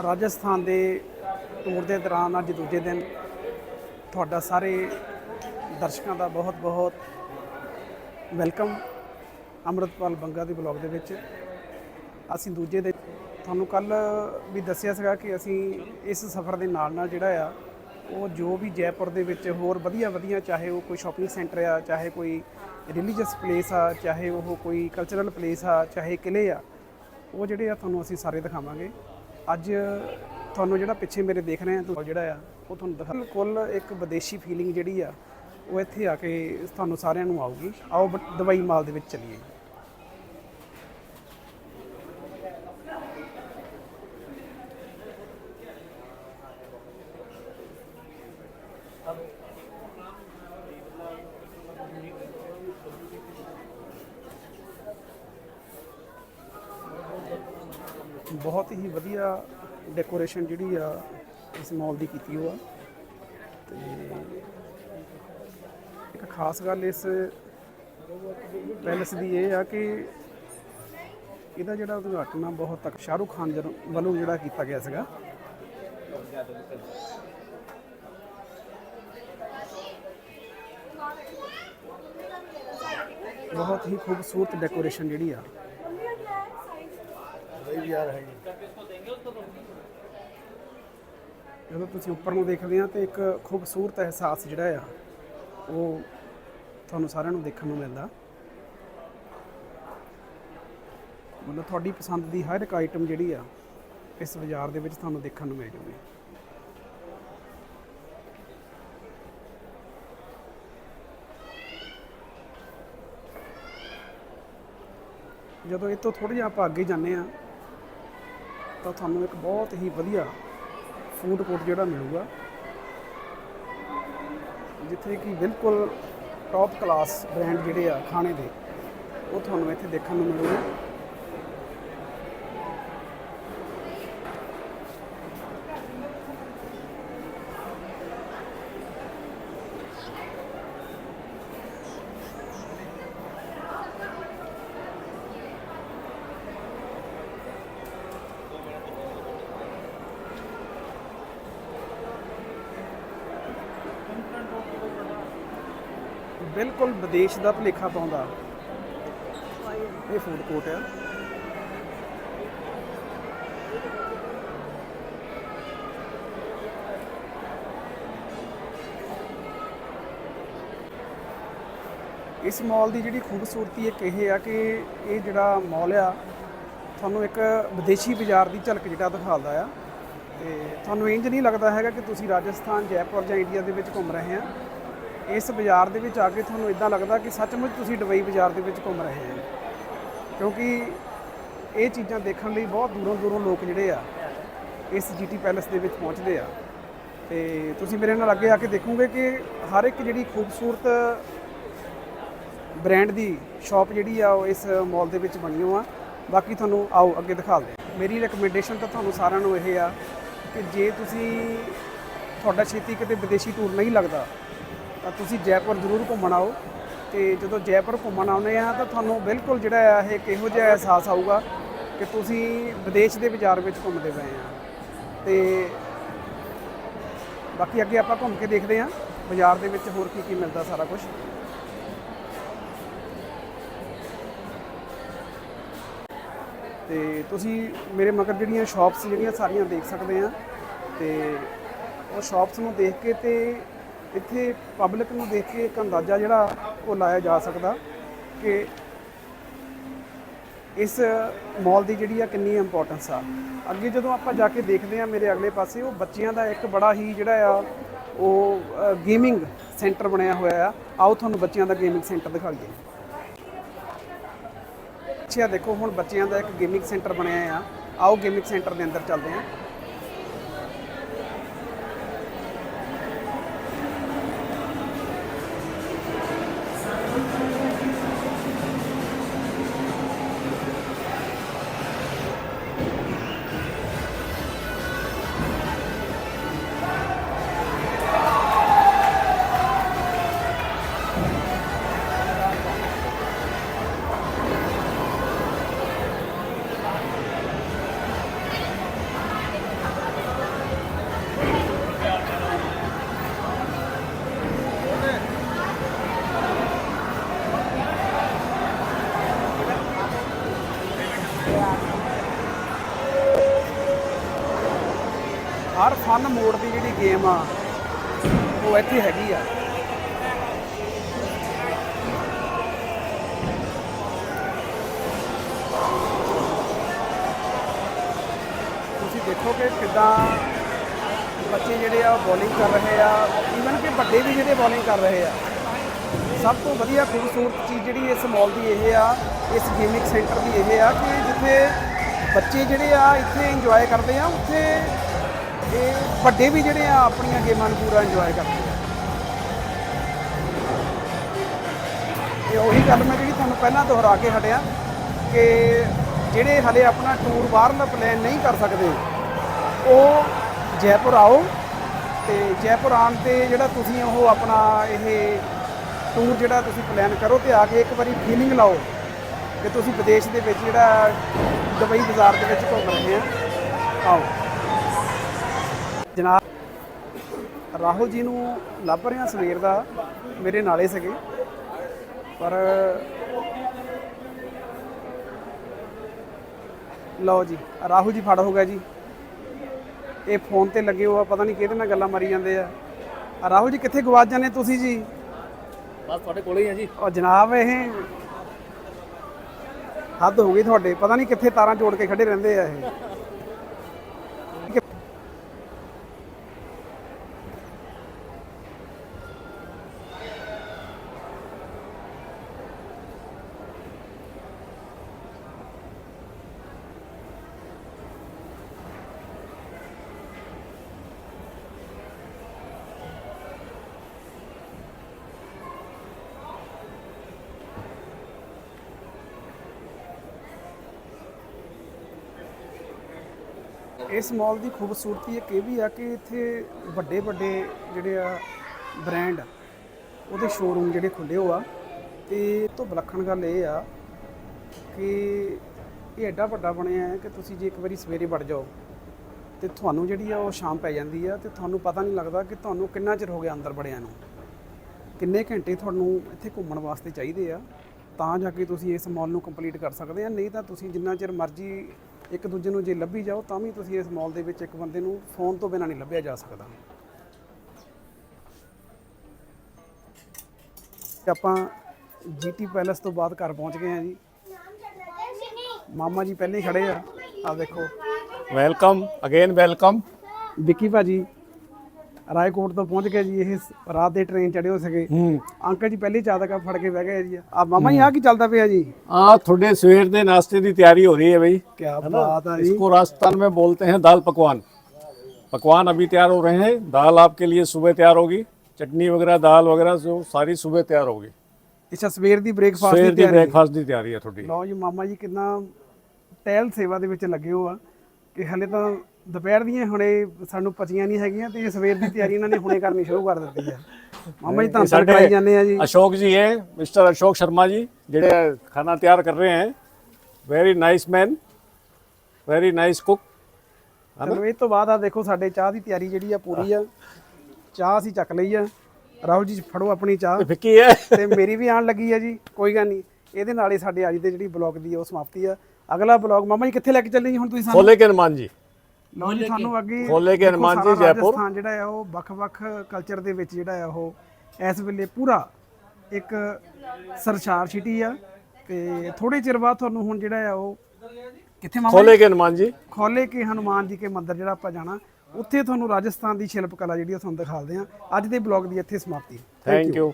ਰਾਜਸਥਾਨ ਦੇ ਟੂਰ ਦੇ ਦੌਰਾਨ ਅੱਜ ਦੂਜੇ ਦਿਨ ਤੁਹਾਡਾ ਸਾਰੇ ਦਰਸ਼ਕਾਂ ਦਾ ਬਹੁਤ-ਬਹੁਤ ਵੈਲਕਮ। ਅੰਮ੍ਰਿਤਪਾਲ ਬੰਗਾ ਦੇ ਬਲੌਗ ਦੇ ਵਿੱਚ ਅਸੀਂ ਦੂਜੇ ਦਿਨ ਤੁਹਾਨੂੰ ਕੱਲ ਵੀ ਦੱਸਿਆ ਸੀਗਾ ਕਿ ਅਸੀਂ ਇਸ ਸਫ਼ਰ ਦੇ ਨਾਲ ਨਾਲ ਜਿਹੜਾ ਆ, ਉਹ ਜੋ ਵੀ ਜੈਪੁਰ ਦੇ ਵਿੱਚ ਹੋਰ ਵਧੀਆ ਵਧੀਆ, ਚਾਹੇ ਉਹ ਕੋਈ ਸ਼ਾਪਿੰਗ ਸੈਂਟਰ ਆ, ਚਾਹੇ ਕੋਈ ਰਿਲੀਜੀਅਸ ਪਲੇਸ ਆ, ਚਾਹੇ ਉਹ ਕੋਈ ਕਲਚਰਲ ਪਲੇਸ ਆ, ਚਾਹੇ ਕਿਲੇ ਆ, ਉਹ ਜਿਹੜੇ ਆ ਤੁਹਾਨੂੰ ਅਸੀਂ ਸਾਰੇ ਦਿਖਾਵਾਂਗੇ। ਅੱਜ ਤੁਹਾਨੂੰ ਜਿਹੜਾ ਪਿੱਛੇ ਮੇਰੇ ਦੇਖ ਰਹੇ ਆ ਤੁਸੀਂ ਜਿਹੜਾ ਆ, ਉਹ ਤੁਹਾਨੂੰ ਦਿਖਾ ਬਿਲਕੁਲ ਇੱਕ ਵਿਦੇਸ਼ੀ ਫੀਲਿੰਗ ਜਿਹੜੀ ਆ, ਉਹ ਇੱਥੇ ਆ ਕੇ ਤੁਹਾਨੂੰ ਸਾਰਿਆਂ ਨੂੰ ਆਊਗੀ। ਆਓ ਬ- ਦੁਬਈ ਮਾਲ ਦੇ ਵਿੱਚ ਚਲੀਏ। ਬਹੁਤ ਹੀ ਵਧੀਆ ਡੈਕੋਰੇਸ਼ਨ ਜਿਹੜੀ ਆ, ਇਸ ਮਾਲ ਦੀ ਕੀਤੀ ਹੋਆ। ਤੇ ਇੱਕ ਖਾਸ ਗੱਲ ਇਸ ਪੈਲਸ ਦੀ ਇਹ ਆ ਕਿ ਇਹਦਾ ਜਿਹੜਾ ਉਦਘਾਟਨ ਆ, ਬਹੁਤ ਤੱਕ ਸ਼ਾਹਰੁਖ ਖਾਨ ਜਰ- ਵੱਲੋਂ ਜਿਹੜਾ ਕੀਤਾ ਗਿਆ ਸੀਗਾ। ਬਹੁਤ ਹੀ ਖੂਬਸੂਰਤ ਡੈਕੋਰੇਸ਼ਨ ਜਿਹੜੀ ਆ। ਜਦੋਂ ਤੁਸੀਂ ਉੱਪਰ ਨੂੰ ਦੇਖਦੇ ਆ ਤੇ ਇੱਕ ਖੂਬਸੂਰਤ ਅਹਿਸਾਸ ਜਿਹੜਾ ਆ ਉਹ ਤੁਹਾਨੂੰ ਸਾਰਿਆਂ ਨੂੰ ਦੇਖਣ ਨੂੰ ਮਿਲਦਾ। ਮਤਲਬ ਤੁਹਾਡੀ ਪਸੰਦ ਦੀ ਹਰ ਇੱਕ ਆਈਟਮ ਜਿਹੜੀ ਆ ਇਸ ਬਾਜ਼ਾਰ ਦੇ ਵਿੱਚ ਤੁਹਾਨੂੰ ਦੇਖਣ ਨੂੰ ਮਿਲ ਜੂਗੀ। ਜਦੋਂ ਇਹ ਤੋਂ ਥੋੜਾ ਜਿਹਾ ਆਪਾਂ ਅੱਗੇ ਜਾਂਦੇ ਆ ਤਾਂ ਤੁਹਾਨੂੰ ਇੱਕ ਬਹੁਤ ਹੀ ਵਧੀਆ ਫੂਡ ਕੋਰਟ ਜਿਹੜਾ ਮਿਲੂਗਾ। ਜਿੱਥੇ ਕਿ ਬਿਲਕੁਲ ਟੌਪ ਕਲਾਸ ਬ੍ਰਾਂਡ ਜਿਹੜੇ ਆ ਖਾਣੇ ਦੇ, ਉਹ ਤੁਹਾਨੂੰ ਇੱਥੇ ਦੇਖਣ ਨੂੰ ਮਿਲੂਗੇ ਬਿਲਕੁਲ ਵਿਦੇਸ਼ ਦਾ ਭਲੇਖਾ ਪਾਉਂਦਾ। ਇਹ ਫੂਡ ਕੋਰਟ ਆ। ਇਸ ਮਾਲ ਦੀ ਜਿਹੜੀ ਖੂਬਸੂਰਤੀ ਇੱਕ ਇਹ ਆ ਕਿ ਇਹ ਜਿਹੜਾ ਮਾਲ ਆ, ਤੁਹਾਨੂੰ ਇੱਕ ਵਿਦੇਸ਼ੀ ਬਾਜ਼ਾਰ ਦੀ ਝਲਕ ਜਿਹੜਾ ਦਿਖਾਉਂਦਾ ਆ। ਤੇ ਤੁਹਾਨੂੰ ਇੰਜ ਨਹੀਂ ਲੱਗਦਾ ਹੈਗਾ ਕਿ ਤੁਸੀਂ ਰਾਜਸਥਾਨ, ਜੈਪੁਰ ਜਾਂ ਇੰਡੀਆ ਦੇ ਵਿੱਚ ਘੁੰਮ ਰਹੇ ਆ। ਇਸ ਬਾਜ਼ਾਰ ਦੇ ਵਿੱਚ ਆ ਕੇ ਤੁਹਾਨੂੰ ਇਦਾਂ ਲੱਗਦਾ ਕਿ ਸੱਚਮੁੱਚ ਤੁਸੀਂ ਦੁਬਈ ਬਾਜ਼ਾਰ ਦੇ ਵਿੱਚ ਘੁੰਮ ਰਹੇ ਹੋ। ਕਿਉਂਕਿ ਇਹ ਚੀਜ਼ਾਂ ਦੇਖਣ ਲਈ ਬਹੁਤ ਦੂਰੋਂ ਦੂਰੋਂ ਲੋਕ ਜਿਹੜੇ ਆ, ਇਸ ਜੀਟੀ ਪੈਲੇਸ ਦੇ ਵਿੱਚ ਪਹੁੰਚਦੇ ਆ। ਤੇ ਤੁਸੀਂ ਮੇਰੇ ਨਾਲ ਅੱਗੇ ਆ ਕੇ ਦੇਖੋਗੇ ਕਿ ਹਰ ਇੱਕ ਜਿਹੜੀ ਖੂਬਸੂਰਤ ਬ੍ਰਾਂਡ ਦੀ ਸ਼ਾਪ ਜਿਹੜੀ ਆ, ਉਹ ਇਸ ਮਾਲ ਦੇ ਵਿੱਚ ਬਣੀ ਹੋਆ ਬਾਕੀ ਤੁਹਾਨੂੰ ਆਓ, ਅੱਗੇ ਦਿਖਾ ਦੇ ਮੇਰੀ ਰეკਮੈਂਡੇਸ਼ਨ ਤਾਂ ਤੁਹਾਨੂੰ ਸਾਰਿਆਂ ਨੂੰ ਇਹ ਆ ਕਿ ਜੇ ਤੁਸੀਂ ਤੁਹਾਡਾ ਛੇਤੀ ਕਿਤੇ ਵਿਦੇਸ਼ੀ ਟੂਰ ਨਹੀਂ ਲੱਗਦਾ ਤਾਂ ਤੁਸੀਂ ਜੈਪੁਰ ਜ਼ਰੂਰ ਘੁੰਮਣ ਆਓ। ਤੇ ਜਦੋਂ ਜੈਪੁਰ ਘੁੰਮਣ ਆਉਂਦੇ ਆ ਤਾਂ ਤੁਹਾਨੂੰ ਬਿਲਕੁਲ ਜਿਹੜਾ ਆ ਇਹ ਕਿਹੋ ਜਿਹਾ ਅਹਿਸਾਸ ਆਊਗਾ ਕਿ ਤੁਸੀਂ ਵਿਦੇਸ਼ ਦੇ ਬਾਜ਼ਾਰ ਵਿੱਚ ਘੁੰਮਦੇ ਪਏ ਆ। ਤੇ ਬਾਕੀ ਅੱਗੇ ਆਪਾਂ ਘੁੰਮ ਕੇ ਦੇਖਦੇ ਆ ਬਾਜ਼ਾਰ ਦੇ ਵਿੱਚ ਹੋਰ ਕੀ ਕੀ ਮਿਲਦਾ ਸਾਰਾ ਕੁਝ ਤੇ ਤੁਸੀਂ ਮੇਰੇ ਮਗਰ ਜਿਹੜੀਆਂ ਸ਼ਾਪਸ ਜਿਹੜੀਆਂ ਸਾਰੀਆਂ ਦੇਖ ਸਕਦੇ ਆ ਤੇ ਉਹ ਸ਼ਾਪਸ ਨੂੰ ਦੇਖ ਕੇ ਤੇ ਇੱਥੇ ਪਬਲਿਕ ਨੂੰ ਦੇਖ ਕੇ ਇੱਕ ਅੰਦਾਜ਼ਾ ਜਿਹੜਾ ਉਹ ਲਾਇਆ ਜਾ ਸਕਦਾ ਕਿ ਇਸ ਮਾਲ ਦੀ ਜਿਹੜੀ ਆ ਕਿੰਨੀ ਇੰਪੋਰਟੈਂਸ ਆ। ਅੱਗੇ ਜਦੋਂ ਆਪਾਂ ਜਾ ਕੇ ਦੇਖਦੇ ਆ ਮੇਰੇ ਅਗਲੇ ਪਾਸੇ, ਉਹ ਬੱਚਿਆਂ ਦਾ ਇੱਕ ਬੜਾ ਹੀ ਜਿਹੜਾ ਆ, ਉਹ ਗੇਮਿੰਗ ਸੈਂਟਰ ਬਣਿਆ ਹੋਇਆ ਆ। ਆਓ ਤੁਹਾਨੂੰ ਬੱਚਿਆਂ ਦਾ ਗੇਮਿੰਗ ਸੈਂਟਰ ਦਿਖਾਈਏ। ਅੱਛਾ ਦੇਖੋ, ਹੁਣ ਬੱਚਿਆਂ ਦਾ ਇੱਕ ਗੇਮਿੰਗ ਸੈਂਟਰ ਬਣਿਆ ਆ। ਆਓ ਗੇਮਿੰਗ ਸੈਂਟਰ ਦੇ ਅੰਦਰ ਚੱਲਦੇ ਹਾਂ ਹਰ ਫਨ ਮੋਡ ਦੀ ਜਿਹੜੀ ਗੇਮ ਆ, ਉਹ ਇੱਥੇ ਹੈਗੀ ਆ। ਤੁਸੀਂ ਦੇਖੋ ਕਿ ਕਿੱਦਾਂ ਬੱਚੇ ਜਿਹੜੇ ਆ ਬੋਲਿੰਗ ਕਰ ਰਹੇ ਆ ਈਵਨ ਕਿ ਵੱਡੇ ਵੀ ਜਿਹੜੇ ਬੋਲਿੰਗ ਕਰ ਰਹੇ ਆ। ਸਭ ਤੋਂ ਵਧੀਆ ਖੂਬਸੂਰਤ ਚੀਜ਼ ਜਿਹੜੀ ਇਸ ਮਾਲ ਦੀ ਇਹ ਆ, ਇਸ ਗੇਮਿੰਗ ਸੈਂਟਰ ਦੀ ਇਹ ਆ ਕਿ ਜਿੱਥੇ ਬੱਚੇ ਜਿਹੜੇ ਆ, ਇੱਥੇ ਇੰਜੋਏ ਕਰਦੇ ਆ, ਉੱਥੇ ਇਹ ਵੱਡੇ ਵੀ ਜਿਹੜੇ ਆ, ਆਪਣੀਆਂ ਗੇਮਾਂ ਨੂੰ ਪੂਰਾ ਇੰਜੋਏ ਕਰਦੇ ਆ। ਇਹ ਉਹੀ ਗੱਲ ਮੈਂ ਜਿਹੜੀ ਤੁਹਾਨੂੰ ਪਹਿਲਾਂ ਦੁਹਰਾ ਕੇ ਹਟਿਆ ਕਿ ਜਿਹੜੇ ਹਲੇ ਆਪਣਾ ਟੂਰ ਬਾਹਰਲਾ ਪਲਾਨ ਨਹੀਂ ਕਰ ਸਕਦੇ, ਉਹ ਜੈਪੁਰ ਆਓ ਤੇ ਜੈਪੁਰ ਆਉਣ ਤੇ ਜਿਹੜਾ ਤੁਸੀਂ ਉਹ ਆਪਣਾ ਇਹ ਟੂਰ ਜਿਹੜਾ ਤੁਸੀਂ ਪਲਾਨ ਕਰੋ ਤੇ ਆ ਕੇ ਇੱਕ ਵਾਰੀ ਫੀਲਿੰਗ ਲਾਓ ਕਿ ਤੁਸੀਂ ਵਿਦੇਸ਼ ਦੇ ਵਿੱਚ ਜਿਹੜਾ ਦੁਬਈ ਬਾਜ਼ਾਰ ਦੇ ਵਿੱਚ ਘੁੰਮ ਰਹੇ ਆ। ਆਓ ਜਨਾਬ ਰਾਹੁਲ ਜੀ ਨੂੰ ਲੱਭ ਰਿਹਾ ਸਵੇਰ ਦਾ ਮੇਰੇ ਨਾਲੇ ਸੀਗੇ। ਪਰ ਲਓ ਜੀ ਰਾਹੁਲ ਜੀ ਫੜ ਹੋ ਗਿਆ ਜੀ। ਇਹ ਫੋਨ ਤੇ ਲੱਗੇ ਹੋ ਆ ਪਤਾ ਨਹੀਂ ਕਿਹਦੇ ਨਾਲ ਗੱਲਾਂ ਮਾਰੀ ਜਾਂਦੇ ਆ ਆ। ਰਾਹੁਲ ਜੀ ਕਿੱਥੇ ਗਵਾਚ ਜਾਂਦੇ ਤੁਸੀਂ ਜੀ? ਬਸ ਤੁਹਾਡੇ ਕੋਲੇ ਹੀ ਆ ਜੀ। ਉਹ ਜਨਾਬ ਇਹ ਹੱਦ ਹੋ ਗਈ ਤੁਹਾਡੇ ਪਤਾ ਨਹੀਂ ਕਿੱਥੇ ਤਾਰਾਂ ਜੋੜ ਕੇ ਖੜੇ ਰਹਿੰਦੇ ਆ ਇਹ। ਇਸ ਮਾਲ ਦੀ ਖੂਬਸੂਰਤੀ ਇੱਕ ਇਹ ਵੀ ਆ ਕਿ ਇੱਥੇ ਵੱਡੇ ਵੱਡੇ ਜਿਹੜੇ ਆ ਬ੍ਰਾਂਡ ਉਹਦੇ ਸ਼ੋਰੂਮ ਜਿਹੜੇ ਖੁੱਲੇ ਹੋ ਆ ਤੇ ਤੋਂ ਵਿਲੱਖਣ ਗੱਲ ਇਹ ਆ ਕਿ ਇਹ ਐਡਾ ਵੱਡਾ ਬਣਿਆ ਹੈ ਕਿ ਤੁਸੀਂ ਜੇ ਇੱਕ ਵਾਰੀ ਸਵੇਰੇ ਵੜ ਜਾਓ ਤੇ ਤੁਹਾਨੂੰ ਜਿਹੜੀ ਆ ਉਹ ਸ਼ਾਮ ਪੈ ਜਾਂਦੀ ਆ ਤੇ ਤੁਹਾਨੂੰ ਪਤਾ ਨਹੀਂ ਲੱਗਦਾ ਕਿ ਤੁਹਾਨੂੰ ਕਿੰਨਾ ਚਿਰ ਹੋ ਗਿਆ ਅੰਦਰ ਵੜਿਆਂ ਨੂੰ। ਕਿੰਨੇ ਘੰਟੇ ਤੁਹਾਨੂੰ ਇੱਥੇ ਘੁੰਮਣ ਵਾਸਤੇ ਚਾਹੀਦੇ ਆ, ਤਾਂ ਜਾ ਕੇ ਤੁਸੀਂ ਇਸ ਮਾਲ ਨੂੰ ਕੰਪਲੀਟ ਕਰ ਸਕਦੇ ਆ, ਨਹੀਂ ਤਾਂ ਤੁਸੀਂ ਜਿੰਨਾ ਚਿਰ ਮਰਜ਼ੀ ਇੱਕ ਦੂਜੇ ਨੂੰ ਜੇ ਲੱਭੀ ਜਾਓ ਤਾਂ ਵੀ ਤੁਸੀਂ ਇਸ ਮਾਲ ਦੇ ਵਿੱਚ ਇੱਕ ਬੰਦੇ ਨੂੰ ਫੋਨ ਤੋਂ ਬਿਨਾਂ ਨਹੀਂ ਲੱਭਿਆ ਜਾ ਸਕਦਾ। ਆਪਾਂ ਜੀਟੀ ਪੈਲਸ ਤੋਂ ਬਾਅਦ ਘਰ ਪਹੁੰਚ ਗਏ ਆ ਜੀ। ਮਾਮਾ ਜੀ ਪਹਿਲੇ ਹੀ ਖੜੇ ਆ। ਆ ਦੇਖੋ। ਵੈਲਕਮ ਅਗੇਨ ਵੈਲਕਮ ਵਿੱਕੀ ਭਾਜੀ ਰਾਏਕੋਟ ਤੋਂ ਪਹੁੰਚ ਕੇ ਜੀ ਇਹ ਰਾਤ ਦੇ ਟ੍ਰੇਨ ਚੜੇ ਸਕੇ ਅੰਕਲ ਜੀ ਪਹਿਲੀ ਚਾਦਕ ਫੜ ਕੇ ਬਹਿ ਜੀ। ਆ ਮਾਮਾ ਜੀ ਆ ਕੀ ਚੱਲਦਾ ਪਿਆ ਜੀ? ਆ ਤੁਹਾਡੇ ਸਵੇਰ ਦੇ ਨਾਸ਼ਤੇ ਦੀ ਤਿਆਰੀ ਹੋ ਰਹੀ ਹੈ ਬਈ। ਕੀ ਬਾਤ ਹੈ ਜੀ। इसको राजस्थान में बोलते हैं दाल पकवान पकवान अभी तैयार हो रहे हैं दाल आपके लिए सुबह तैयार होगी चटनी वगैरह दाल वगैरह जो सारी सुबह तैयार होगी ਅੱਛਾ ਸਵੇਰ ਦੀ ਬ੍ਰੇਕਫਾਸਟ ਸਵੇਰ ਦੀ ਬ੍ਰੇਕਫਾਸਟ ਦੀ ਤਿਆਰੀ ਹੈ ਤੁਹਾਡੀ। ਲਓ ਜੀ ਮਾਮਾ ਜੀ ਕਿੰਨਾ ਟਹਿਲ ਸੇਵਾ ਦੇ ਵਿੱਚ ਲੱਗੇ ਹੋ ਆ। ਕਿ ਹਲੇ ਤਾਂ ਦੁਪਹਿਰ ਦੀਆਂ ਹੁਣੇ ਸਾਨੂੰ ਪਚੀਆਂ ਨਹੀਂ ਹੈਗੀਆਂ ਤੇ ਇਹ ਸਵੇਰ ਦੀ ਤਿਆਰੀ ਇਹਨਾਂ ਨੇ ਹੁਣੇ ਕਰਨੀ ਸ਼ੁਰੂ ਕਰ ਦਿੱਤੀ ਆ ਮਾਮਾ ਜੀ ਤਾਂ ਅੰਦਰ ਕਰਾਈ ਜਾਂਦੇ ਆ ਜੀ। ਅਸ਼ੋਕ ਜੀ ਹੈ ਮਿਸਟਰ ਅਸ਼ੋਕ ਸ਼ਰਮਾ ਜੀ ਜਿਹੜੇ ਖਾਣਾ ਤਿਆਰ ਕਰ ਰਹੇ ਹੈ। Very nice man very nice cook ਚਲੋ ਇਹ ਤੋਂ ਬਾਅਦ ਆ ਦੇਖੋ ਸਾਡੇ ਚਾਹ ਦੀ ਤਿਆਰੀ ਜਿਹੜੀ ਆ ਪੂਰੀ ਆ। ਚਾਹ ਅਸੀਂ ਚੱਕ ਲਈ ਆ। ਰਾਹੁਲ ਜੀ ਫੜੋ ਆਪਣੀ ਚਾਹ। ਫਿੱਕੀ ਹੈ। ਤੇ ਮੇਰੀ ਵੀ ਆਣ ਲੱਗੀ ਆ ਜੀ ਕੋਈ ਗੱਲ ਨਹੀਂ। ਇਹਦੇ ਨਾਲ ਹੀ ਸਾਡੇ ਅੱਜ ਦੇ ਜਿਹੜੀ ਬਲੌਗ ਦੀ ਉਹ ਸਮਾਪਤੀ ਆ। ਅਗਲਾ ਬਲੌਗ ਮਾਮਾ ਜੀ ਕਿੱਥੇ ਲੈ ਕੇ ਚੱਲੇ ਜੀ ਹੁਣ ਤੁਸੀਂ ਸਾਨੂੰ? ਖੋਲੇ ਕੇ ਹਨੂਮਾਨ ਜੀ। ਲਓ ਜੀ ਤੁਹਾਨੂੰ ਅੱਗੇ ਖੋਲੇ ਕੇ ਹਨੂੰਮਾਨ ਜੀ, ਜੈਪੁਰ। ਰਾਜਸਥਾਨ ਜਿਹੜਾ ਆ ਉਹ ਵੱਖ-ਵੱਖ ਕਲਚਰ ਦੇ ਵਿੱਚ ਜਿਹੜਾ ਆ ਉਹ ਇਸ ਵੇਲੇ ਪੂਰਾ ਇੱਕ ਸਰਸ਼ਾਰ ਸਿਟੀ ਆ ਤੇ ਥੋੜੇ ਚਿਰ ਬਾਅਦ ਤੁਹਾਨੂੰ ਹੁਣ ਜਿਹੜਾ ਆ ਉਹ ਕਿੱਥੇ ਮਾਮਾ ਖੋਲੇ ਕੇ ਹਨੂੰਮਾਨ ਜੀ। ਖੋਲੇ ਕੇ ਹਨੂਮਾਨ ਜੀ ਕੇ ਮੰਦਿਰ ਜਿਹੜਾ ਆਪਾਂ ਜਾਣਾ ਉੱਥੇ ਤੁਹਾਨੂੰ ਰਾਜਸਥਾਨ ਦੀ ਸ਼ਿਲਪ ਕਲਾ ਜਿਹੜੀ ਤੁਹਾਨੂੰ ਦਿਖਾਉਂਦੇ ਆ ਅੱਜ ਦੇ ਬਲੌਗ ਦੀ ਇੱਥੇ ਸਮਾਪਤੀ। Thank you